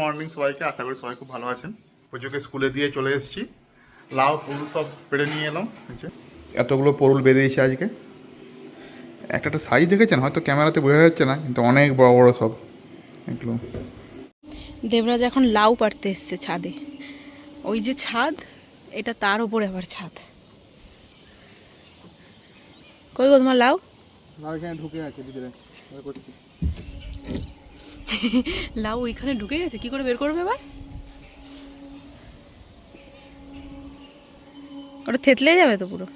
Morning সবাইকে আশা করি সবাই খুব ভালো আছেন। পুজোকে স্কুলে দিয়ে চলে এসেছি। লাউ পরুল সব পেড়ে নিয়ে এলাম এতগুলো পরুল বেরিয়েছে আজকে। একটা একটা সাইজ দেখেছেন? হয়তো ক্যামেরাতে বোঝা যাচ্ছে না কিন্তু অনেক বড় বড় সব। এগুলো। দেবরাজ এখন লাউ পাড়তে এসছে ছাদে। ওই যে ছাদ এটা তার উপরে আবার ছাদ। কই গো তোমার লাউ? লাউ এখানে ঢুকে আছে ভিতরে। লাউ ওইখানে ঢুকে গেছে। কি করে বের করবে এবার? ওটা থেতলে যাবে তো পুরো।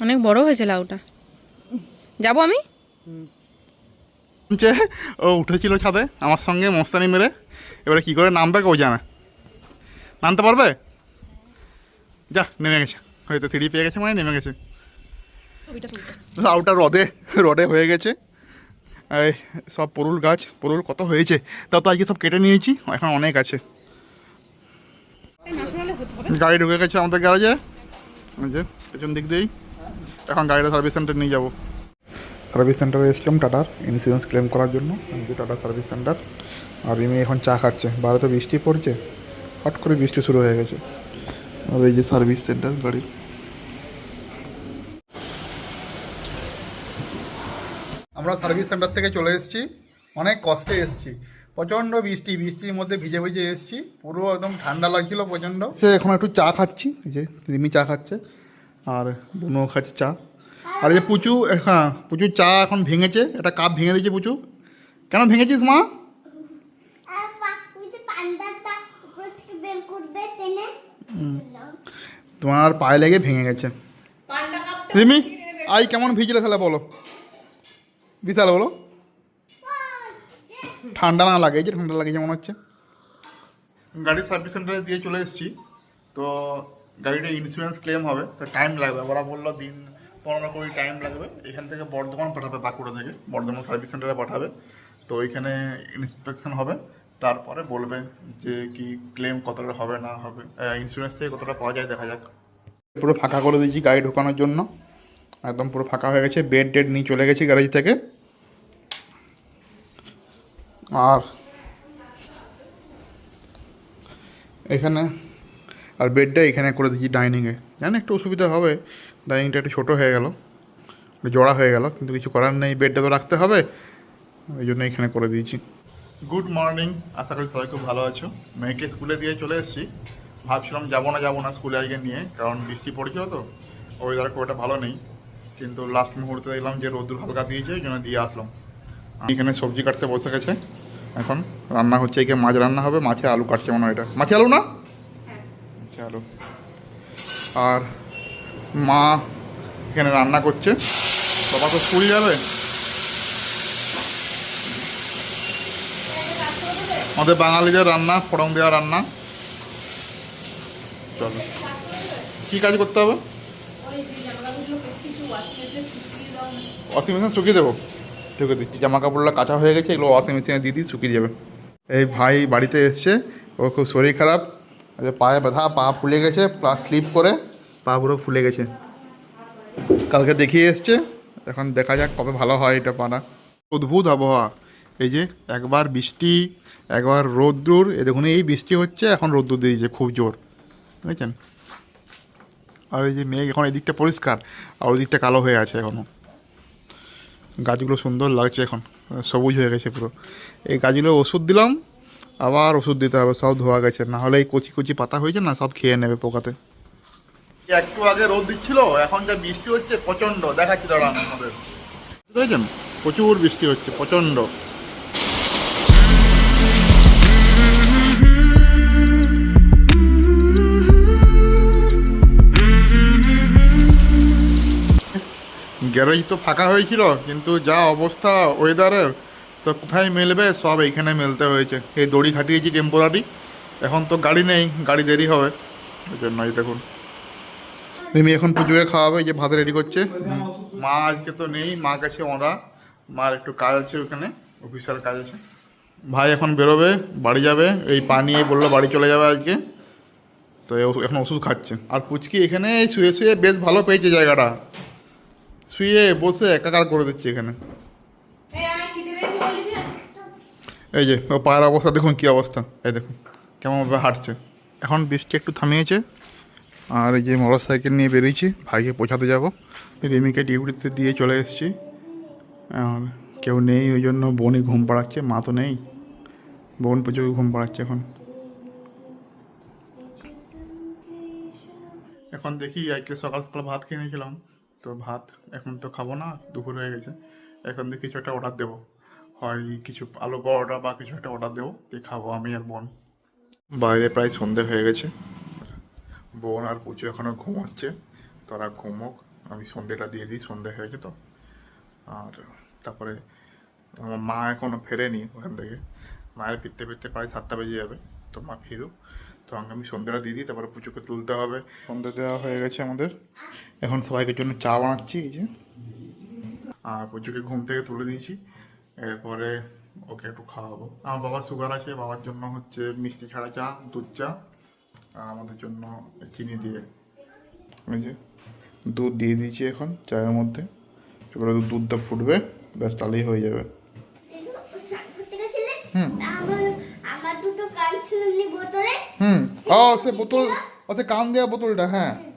অনেক বড় হয়েছে লাউটা। যাব আমি? ও উঠেছিল ছাদে, আমার সঙ্গে মস্তানি মেরে। এবারে কি করে নামবে কেউ জানে। নামতে পারবে? যা, নেমে গেছে। হয়তো সিঁড়ি পেয়ে গেছে মানে নেমে গেছে। লাউটা রদে রডে হয়ে গেছে। এই সব পরুল গাছ পরুল কত হয়েছে তা তো আজকে সব কেটে নিয়েছি এখন অনেক আছে। গাড়ি ঢুকে গেছে আমাদের গ্যারেজে ওই যে পেছন দিক দিয়েই। এখন গাড়িটা সার্ভিস সেন্টার নিয়ে যাব। সার্ভিস সেন্টারে এসছিলাম টাটার ইন্স্যুরেন্স ক্লেম করার জন্য। টাটা সার্ভিস সেন্টার আর রিমি এখন চা খাচ্ছে। বাইরে তো বৃষ্টি পড়ছে। হট করে বৃষ্টি শুরু হয়ে গেছে। আর এই যে সার্ভিস সেন্টার গাড়ির আমরা সার্ভিস সেন্টার থেকে চলে এসেছি। অনেক কষ্টে এসেছি। প্রচণ্ড বৃষ্টি বৃষ্টির মধ্যে ভিজে ভিজে এসেছি। পুরো একদম ঠান্ডা লাগছিল প্রচণ্ড। সে এখন একটু চা খাচ্ছি এই যে রিমি চা খাচ্ছে আর বুনো খাচ্ছে চা। আর এই যে পুচু হ্যাঁ পুচু চা এখন ভেঙেছে এটা কাপ ভেঙে দিয়েছে পুচু। কেন ভেঙেছিস মা? তোমার পায়ে লেগে ভেঙে গেছে। রিমি আই কেমন ভিজলে তাহলে বলো। বিশাল বলো। ঠান্ডা না লাগে যে ঠান্ডা লাগে মনে হচ্ছে। গাড়ি সার্ভিস সেন্টারে দিয়ে চলে এসেছি। তো গাড়িটা ইন্স্যুরেন্স ক্লেম হবে, তো টাইম লাগবে। ওরা বলল দিন পনেরো কুড়ি টাইম লাগবে। এখান থেকে বর্ধমান পাঠাবে, বাঁকুড়া থেকে। বর্ধমান সার্ভিস সেন্টারে পাঠাবে। তো ওইখানে ইন্সপেকশন হবে। তারপরে বলবে যে কি ক্লেম কতটা হবে, না হবে। ইন্স্যুরেন্স থেকে কতটা পাওয়া যায় দেখা যাক। পুরো ফাঁকা করে দিয়েছি গাড়ি ঢোকানোর জন্য। একদম পুরো ফাঁকা হয়ে গেছে। বেড টেড নিয়ে চলে গেছি গ্যারেজ থেকে। আর এখানে, আর বেডটা এখানে করে দিয়েছি ডাইনিংয়ে জানেন একটু অসুবিধা হবে ডাইনিংটা একটু ছোটো হয়ে গেল জোড়া হয়ে গেল, কিন্তু কিছু করার নেই বেডটা তো রাখতে হবে, ওই জন্য এখানে করে দিয়েছি। গুড মর্নিং আশা করি সবাই খুব ভালো আছো। মেয়েকে স্কুলে দিয়ে চলে এসেছি। ভাবছিলাম যাব না যাব না স্কুলে আজকে নিয়ে, কারণ বৃষ্টি পড়ছিল তো ওই ওয়েদার খুব একটা ভালো নেই। কিন্তু লাস্ট মুহূর্তে দেখলাম যে রোদ্দুর হালকা দিয়েছে, ওই জন্য দিয়ে আসলাম। এখানে সবজি কাটতে বসে গেছে। এখন রান্না হচ্ছে এখানে মাছ রান্না হবে মাছে আলু কাটছে মনে হয় এটা। মাছে আলু না? মাছে আলু। আর মা এখানে রান্না করছে। বাবা তো স্কুল যাবে? আমাদের বাঙালিদের রান্না ফড়ং দেওয়া রান্না। চলো। কী কাজ করতে হবে? মেশিন শুকিয়ে দেবো? ঢুকে দিচ্ছি। জামা কাপড়গুলো কাঁচা হয়ে গেছে, এগুলো ওয়াশিং মেশিনে দিয়ে দিই, শুকিয়ে যাবে। এই ভাই বাড়িতে এসছে, ও খুব শরীর খারাপ পায়ে ব্যথা, পা ফুলে গেছে প্লাস স্লিপ করে পা পুরো ফুলে গেছে। কালকে দেখিয়ে এসছে, এখন দেখা যাক কবে ভালো হয় এটা পানা অদ্ভুত আবহাওয়া, এই যে একবার বৃষ্টি, একবার রোদ্দুর এ দেখুন, এই বৃষ্টি হচ্ছে, এখন রোদ্দুর দিয়েছে, খুব জোর, বুঝেছেন? আর এই যে মেঘ, এখন এই দিকটা পরিষ্কার, আর ওই দিকটা কালো হয়ে আছে এখনও গাছগুলো সুন্দর লাগছে এখন, সবুজ হয়ে গেছে পুরো। এই গাছগুলো ওষুধ দিলাম, আবার ওষুধ দিতে হবে, সব ধোয়া গেছে। না হলে এই কচি কচি পাতা হয়েছে না, সব খেয়ে নেবে পোকাতে। একটু আগে রোদ দিচ্ছিল, এখন যা বৃষ্টি হচ্ছে প্রচণ্ড দেখাচ্ছি দাঁড়ান আমাদের পেরেছেন? প্রচুর বৃষ্টি হচ্ছে, প্রচণ্ড। গ্যারেজ তো ফাঁকা হয়েছিল, কিন্তু যা অবস্থা ওয়েদারের তো কোথায় মেলবে, সব এইখানে মেলতে হয়েছে। এই দড়ি খাটিয়েছি টেম্পোরারি এখন তো গাড়ি নেই, গাড়ি দেরি হবে ওই জন্য এই দেখুন। মিমি এখন পুজোকে খাওয়াবে যে ভাত রেডি করছে। মা আজকে তো নেই, মা কাছে ওরা মার একটু কাজ আছে ওখানে অফিসার কাজ আছে। ভাই এখন বেরোবে, বাড়ি যাবে, এই পা নিয়ে বলল বাড়ি চলে যাবে আজকে, তো এখন ওষুধ খাচ্ছে। আর পুচকি এখানে শুয়ে শুয়ে বেশ ভালো পেয়েছে জায়গাটা। শুয়ে বসে একাকার করে দিচ্ছে এখানে। এই যে? ও পায়ের অবস্থা দেখুন কী অবস্থা। এই দেখুন কেমনভাবে হাঁটছে। এখন বৃষ্টি একটু থামিয়েছে আর এই যে মোটর সাইকেল নিয়ে বেরিয়েছি ভাইকে পৌঁছাতে যাব। রেমিকে ডিউটিতে দিয়ে চলে এসেছি। আর কেউ নেই ওই জন্য বোনই ঘুম পাড়াচ্ছে মা তো নেই। বোন প্রচুর ঘুম পাড়াচ্ছে এখন। এখন দেখি আজকে সকাল সকাল ভাত খেয়ে নিয়েছিলাম। তো ভাত, এখন তো খাব না, দুপুর হয়ে গেছে। এখন দিয়ে কিছু একটা অর্ডার দেবো। হয় কিছু আলু পরোটা বা কিছু একটা অর্ডার দেবো, দিয়ে খাব আমি আর বোন। বাইরে প্রায় সন্ধে হয়ে গেছে। বোন আর পুচু এখনও ঘুমোচ্ছে, তারা ঘুমোক। আমি সন্ধেটা দিয়ে দিই, সন্ধে হয়ে গেছে তো। আর তারপরে আমার মা এখনও ফেরেনি ওখান থেকে। মায়ের ফিরতে ফিরতে প্রায় সাতটা বেজে যাবে, তো মা ফিরুক। তো আমি সন্ধ্যেটা দিয়ে দিই, তারপরে পুজোকে তুলতে হবে। সন্ধ্যে দেওয়া হয়ে গেছে আমাদের। এখন সবাইকে জন্য চা বানাচ্ছি এই যে। আর পুজোকে ঘুম থেকে তুলে দিয়েছি। এরপরে ওকে একটু খাওয়াবো। আমার বাবার সুগার আছে বাবার জন্য হচ্ছে মিষ্টি ছাড়া চা দুধ চা আর আমাদের জন্য চিনি দিয়ে। এই যে দুধ দিয়ে দিয়েছি এখন চায়ের মধ্যে। এবারে দুধটা ফুটবে ব্যাস তাহলেই হয়ে যাবে। হুম। হুম। ও সে বোতল ও সে কান দেওয়া বোতলটা হ্যাঁ।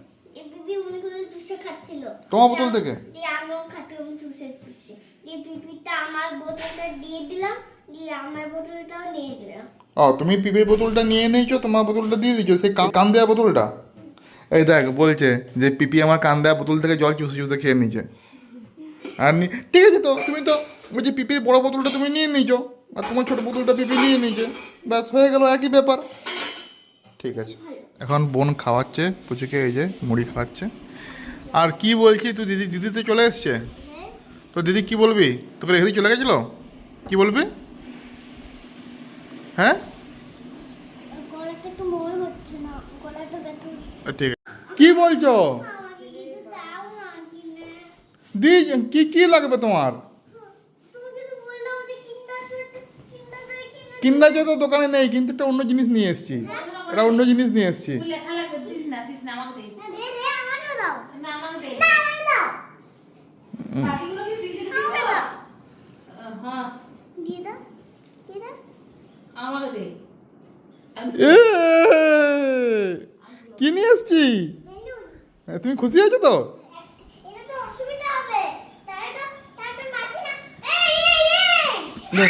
বোতলটাও নিয়ে দিলাম ও তুমি পিপের বোতলটা নিয়ে নিয়েছো তোমার বোতলটা দিয়ে দিচ্ছ সেই কান- দেওয়া বোতলটা? এই দেখ বলছে যে পিপি আমার কান দেওয়া বোতল থেকে জল চুষে চুষে খেয়ে নিয়েছে। আর ঠিক আছে তো তুমি তো বলছি পিপির বড় বোতলটা তুমি নিয়ে নিয়েছো আর তোমার ছোট বোতলটা পিপি নিয়ে নিয়েছে। ব্যাস হয়ে গেল একই ব্যাপার। ঠিক আছে। এখন বোন খাওয়াচ্ছে পুচুকে এই যে মুড়ি খাওয়াচ্ছে। আর কি বলছি? তুই দিদি দিদি তো চলে এসছে। তো দিদি কি বলবি? তোকে রেখে দিয়ে চলে গেছিল? কি বলবি? হ্যাঁ? গলাতে তো হচ্ছে না গলাতে ব্যথা হচ্ছে। ঠিক আছে। কি বলছো? দি কি কি লাগবে তোমার? কিনে কিন্ডার তো দোকানে নেই কিন্তু একটা অন্য জিনিস নিয়ে এসেছি। এটা অন্য জিনিস নিয়ে এসেছি। তুই লেখা লাগে দিস না আমাকে দে না, দে দে আমাকে দাও। না আমাকে দে না আমাকে দাও বাকিগুলো কি ফ্রিজে আমাকে দাও হ্যাঁ। দিয়ে দাও দিয়ে দাও। আমাকে দে। এ! কি নিয়ে এসেছি? হ্যাঁ, তুমি খুশি আছো তো? এটা তো অসুবিধা হবে। তাই তো তাই তো মাসি না এই এই এই! নে,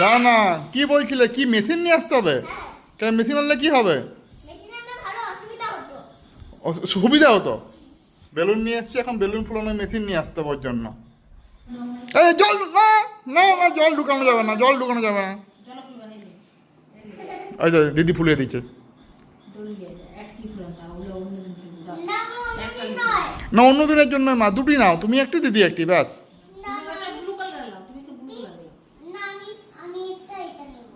না না। কি বলছিলে? কি মেশিন নিয়ে আসতে হবে? কেন মেশিন আনলে কি হবে মেশিন আনলে ভালো অসুবিধা হতো অস- সুবিধা হতো? বেলুন নিয়ে এসছি এখন বেলুন ফুলানোর মেশিন নিয়ে আসতে হবে ওর জন্য। এই জল না না না জল ঢুকানো যাবে না জল ঢুকানো যাবে না। তো দিদি ফুলিয়ে দিচ্ছে। না অন্য দিনের জন্য মা দুটি নাও তুমি একটি দিদি একটি ব্যাস। না তুমি একটা ব্লু কালার নাও তুমি একটু ব্লু কালার না আমি আমি এটা এটা নেব।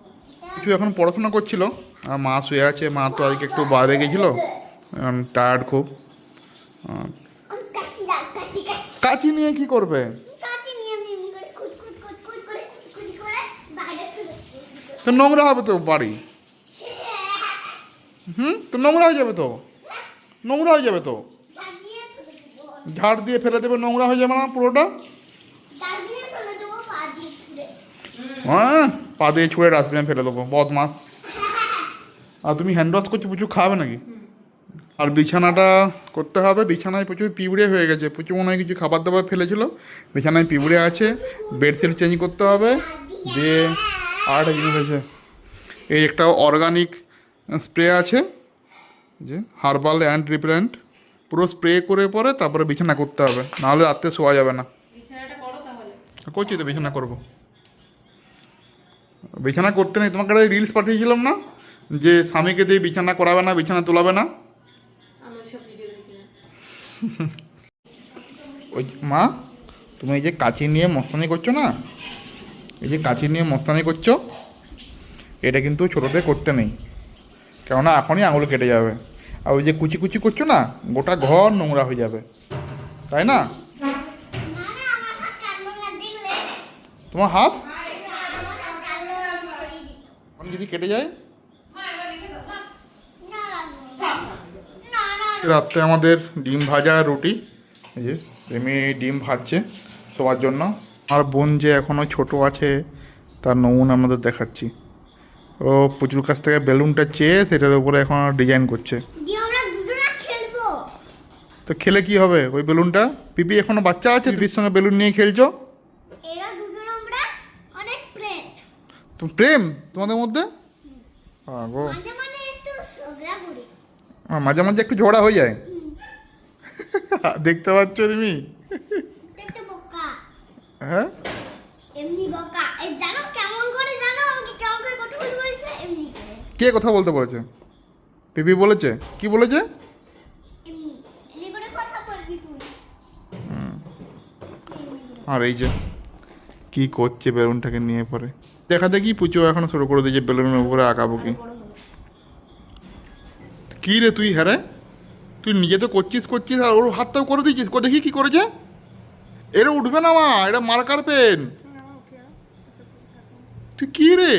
এটা কিছু এখন পড়াশোনা করছিল? আর মা শুয়ে আছে মা তো আজকে একটু বাইরে গেছিল। টায়ার্ড খুব। কাঁচি নিয়ে কি করবে? তো নোংরা হবে তো বাড়ি? হুম? তো নোংরা হয়ে যাবে তো? নোংরা হয়ে যাবে তো? দাঁড়িয়ে ফেলে দেবো ঝাড় দিয়ে ফেলে দেবে নোংরা হয়ে যাবে না পুরোটা? দাঁড়িয়ে পা দিয়ে ছুঁড়ে। হ্যাঁ পা দিয়ে ছুঁড়ে ডাস্টবিনে ফেলে দেবো বদমাস। আর তুমি হ্যান্ড ওয়াশ করছ প্রচুর খাবে নাকি? আর বিছানাটা করতে হবে। বিছানায় প্রচুর পিঁপড়ে হয়ে গেছে। প্রচুর মনে হয় কিছু খাবার দাবার ফেলেছিল। বিছানায় পিঁপড়ে আছে। বেডশিট চেঞ্জ করতে হবে। দিয়ে আর জিনিস আছে। এই একটা অর্গানিক স্প্রে আছে। যে হার্বাল অ্যান্ড রিপেলেন্ট। পুরো স্প্রে করে পরে তারপরে বিছানা করতে হবে। নাহলে রাত্রে শোয়া যাবে না। করছি তো বিছানা করব। বিছানা করতে নেই। তোমাকে রিলস পাঠিয়েছিলাম না? যে স্বামীকে দিয়ে বিছানা করাবে না বিছানা তোলাবে না আমি ওইসব ভিডিও দেখি না ওই মা তুমি এই যে কাঁচি নিয়ে মস্তানি করছ না? এই যে কাঁচি নিয়ে মস্তানি করছ এটা কিন্তু ছোটোতে করতে নেই। কেননা এখনই আঙুল কেটে যাবে। আর ওই যে কুচি কুচি করছ না গোটা ঘর নোংরা হয়ে যাবে। তাই না? তোমার হাত? এখন যদি কেটে যায় না লাগবে না না রাত্রে আমাদের ডিম ভাজা রুটি। এই যে এমনি ডিম ভাজছে সবার জন্য। আর বোন যে এখনও ছোট আছে তার নমুনা আমাদের দেখাচ্ছি। ও প্রচুর কাছ থেকে বেলুনটা চেয়ে সেটার উপরে এখন ডিজাইন করছে। তো খেলে কি হবে? ওই বেলুনটা? পিপি এখনও বাচ্চা আছে? পিপির সঙ্গে বেলুন নিয়ে খেলছো? প্রেম তোমাদের মধ্যে? আহ, গো। মাঝে মাঝে একটু ঝগড়া হয়ে যায় দেখতে পাচ্ছ তুমি হ্যাঁ এমনি বোকা। এই জানো কেমন করে জানো? আমাকে কেমন করে কথা বলতে বলছে? এমনি করে। কে কথা বলতে বলেছে? পিপি বলেছে? কি বলেছে? এমনি। এমনি করে কথা বলবি তুই। আর এই যে কি করছে বেলুনটাকে নিয়ে পরে? দেখা দেখি পুজো এখন শুরু করে দিয়েছে বেলুনের উপরে আঁকাবো কি কি রে তুই? হ্যাঁ? তুই নিজে তো করছিস করছিস আর ওর হাতটাও করে দিয়েছিস। কো দেখি কী করেছে? এরা উঠবে না মা এটা মার্কার পেন। তুই কি রে?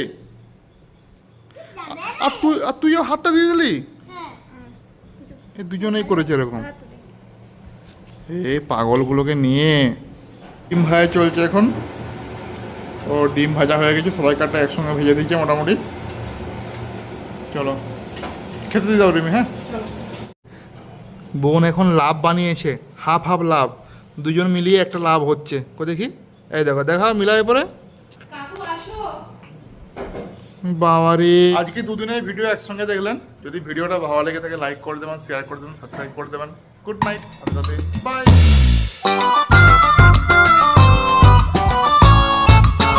আর তুই আর তুইও হাতটা দিয়ে দিলি? হ্যাঁ। এ দুজনেই করেছে এরকম। এ পাগলগুলোকে নিয়ে ডিম ভাজা চলছে এখন। ও ডিম ভাজা হয়ে গেছে সবাই কাটা একসঙ্গে ভেজে দিচ্ছে মোটামুটি। চলো। খেতে দাও রিমি হ্যাঁ? বোন এখন লাভ বানিয়েছে হাফ হাফ লাভ। দুজন মিলিয়ে একটা লাভ হচ্ছে। কো দেখি। এই দেখো দেখা মিলাই পরে। কাকু আসো। বাবারে। আজকে দুদিনের ভিডিও একসঙ্গে দেখলেন। যদি ভিডিওটা ভালো লেগে থাকে লাইক করে দেবেন শেয়ার করে দেবেন সাবস্ক্রাইব করে দেবেন। গুড নাইট আপনাদের বাই